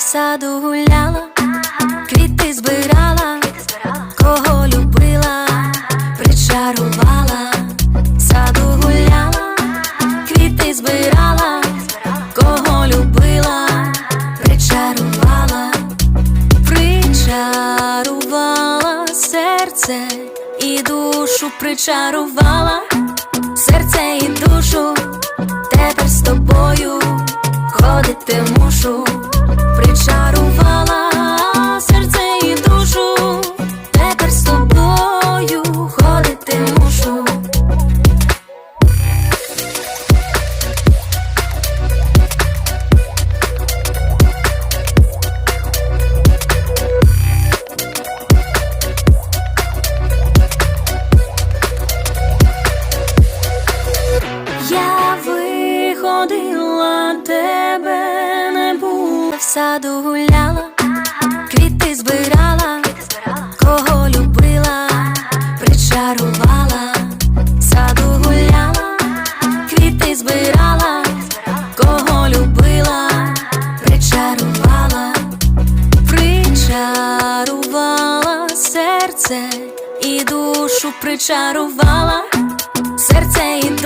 в саду гуляла, квіти збирала, кого любила, причарувала, в саду гуляла, квіти збирала, кого любила, причарувала, причарувала серце і душу причарувала, серце і душу, тепер з тобою ходити мушу, причарувала серце і душу, тепер з тобою ходити мушу. Я виходила, було в саду гуляла, квіти збирала, кого любила, причарувала, в саду гуляла, квіти збирала, кого любила, причарувала, причарувала серце і душу причарувала, серце і.